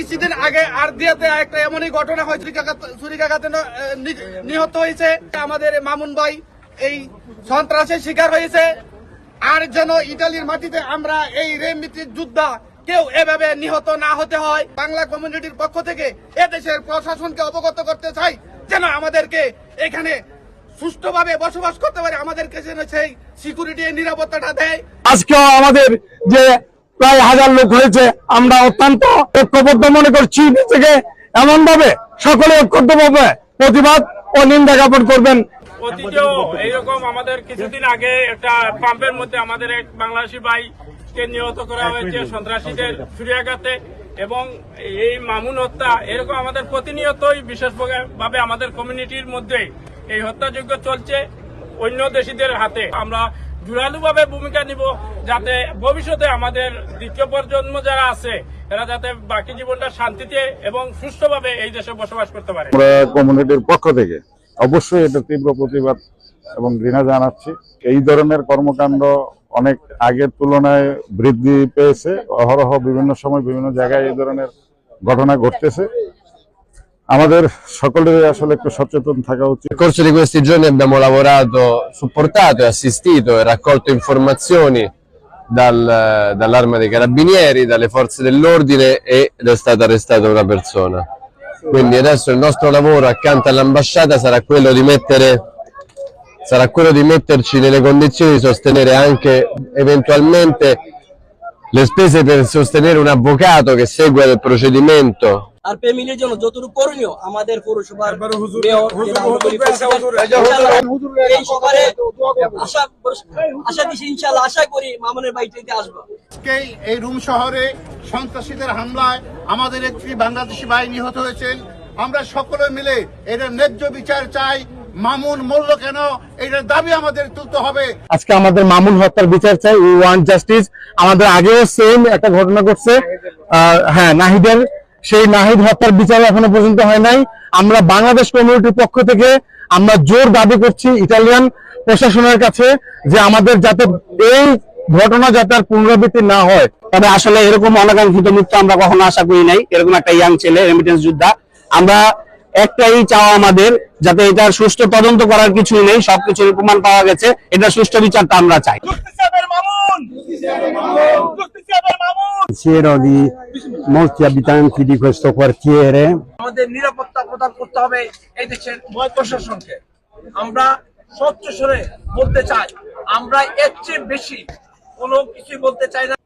কিছুদিন আগে আর দিয়াতে একটা এমনই ঘটনা হয় ছুরিকাঘাতে নিহত হয়েছে। আমাদের মামুন ভাই, এই সন্ত্রাসের শিকার হয়েছে। আর যেন ইটালির মাটিতে আমরা এই রেমিতির যোদ্ধা কেউ এভাবে নিহত না হতে হয়। বাংলা কমিউনিটির পক্ষ থেকে এদেশের প্রশাসনকে অবগত করতে চাই, যেন আমাদেরকে এখানে সুষ্ঠুভাবে বসবাস করতে পারে। আমাদেরকে যেন সেই সিকিউরিটি নিরাপত্তাটা দেয়। আজকে আমাদের যে প্রায় হাজার লোক হয়েছে আমরা অত্যন্ত ঐক্যবদ্ধ মনে করছি নিজেকে এমন ভাবে সকলে ঐক্যবদ্ধভাবে প্রতিবাদ ও নিন্দা জ্ঞাপন করবেন। এইরকম আমাদের কিছুদিন আগে একটা পাম্পের মধ্যে আমাদের এক নিহত করা হয়েছে, সন্ত্রাসীদের ছুরিয়াঘাতে। এবং এই মামুন হত্যা এরকম আমাদের প্রতিনিয়তই বিশেষভাবে আমাদের কমিউনিটির মধ্যে এই হত্যাযজ্ঞ চলছে, অন্য দেশিদের হাতে। আমরা জোরালোভাবে ভূমিকা নিব যাতে ভবিষ্যতে আমাদের দ্বিতীয় প্রজন্ম যারা আছে, এরা যাতে বাকি জীবনটা শান্তিতে এবং সুস্থভাবে এই দেশে বসবাস করতে পারে। কমিউনিটির পক্ষ থেকে অবশ্যই এটা তীব্র প্রতিবাদ এবং ঘৃণা জানাচ্ছি। এই ধরনের কর্মকাণ্ড অনেক আগের তুলনায় বৃদ্ধি পেয়েছে। অহরহ বিভিন্ন সময় বিভিন্ন জায়গায় এই ধরনের ঘটনা ঘটতেছে। আমাদের সকলের আসলে একটু সচেতন থাকা উচিত Nel corso di questi giorni abbiamo lavorato, supportato e assistito e raccolto informazioni dal- dall'arma dei carabinieri, dalle forze dell'ordine ed è stata arrestata una persona. Quindi adesso il nostro lavoro accanto all'ambasciata sarà quello di mettere sarà quello di metterci nelle condizioni di sostenere anche eventualmente le spese per sostenere un avvocato che segue il procedimento আর ফ্যামিলির জন্য যতটুকু করণীয় আমাদের পৌরসভার এই আশা আশা দিছি ইনশাআল্লাহ আশা করি মামুনের বাড়িতে আসব। এই রুম শহরে সন্ত্রাসীদের হামলায় আমাদের একটি বাংলাদেশি ভাই নিহত হয়েছেন। আমরা সকলে মিলে এটার ন্যায্য বিচার চাই। মামুন মূল্য কেন? এটার দাবি আমাদের তুলতে হবে। আজকে আমাদের মামুন হত্যার বিচার চাই উই ওয়ান্ট জাস্টিস আমাদের আগেও সেম একটা ঘটনা ঘটছে। আহ, হ্যাঁ নাহিদের সেই নাহিদ হত্যার বিচার এখনও পর্যন্ত হয় নাই। আমরা বাংলাদেশ কমিউনিটির পক্ষ থেকে আমরা জোর দাবি করছি ইটালিয়ান প্রশাসনের কাছে যে আমাদের যাতে এই ঘটনা যাতে আর পুনরাবৃত্তি না হয়। তবে আসলে এরকম অনাকাঙ্ক্ষিত মৃত্যু আমরা কখনো আশা করি নাই। এরকম একটা ইয়াং ছেলে রেমিটেন্স যোদ্ধা। আমরা একটাই চাওয়া আমাদের যাতে এটার সুষ্ঠু তদন্ত করার কিছুই নেই সবকিছুর প্রমাণ পাওয়া গেছে। এটা সুষ্ঠু বিচারটা আমরা চাই। Pensiero di molti abitanti di questo quartiere. আমাদের নিরাপত্তা প্রদান করতে হবে এই দেশের প্রশাসনকে আমরা স্বচ্ছ স্বরে বলতে চাই আমরা এর চেয়ে বেশি কোনো কিছু বলতে চাই না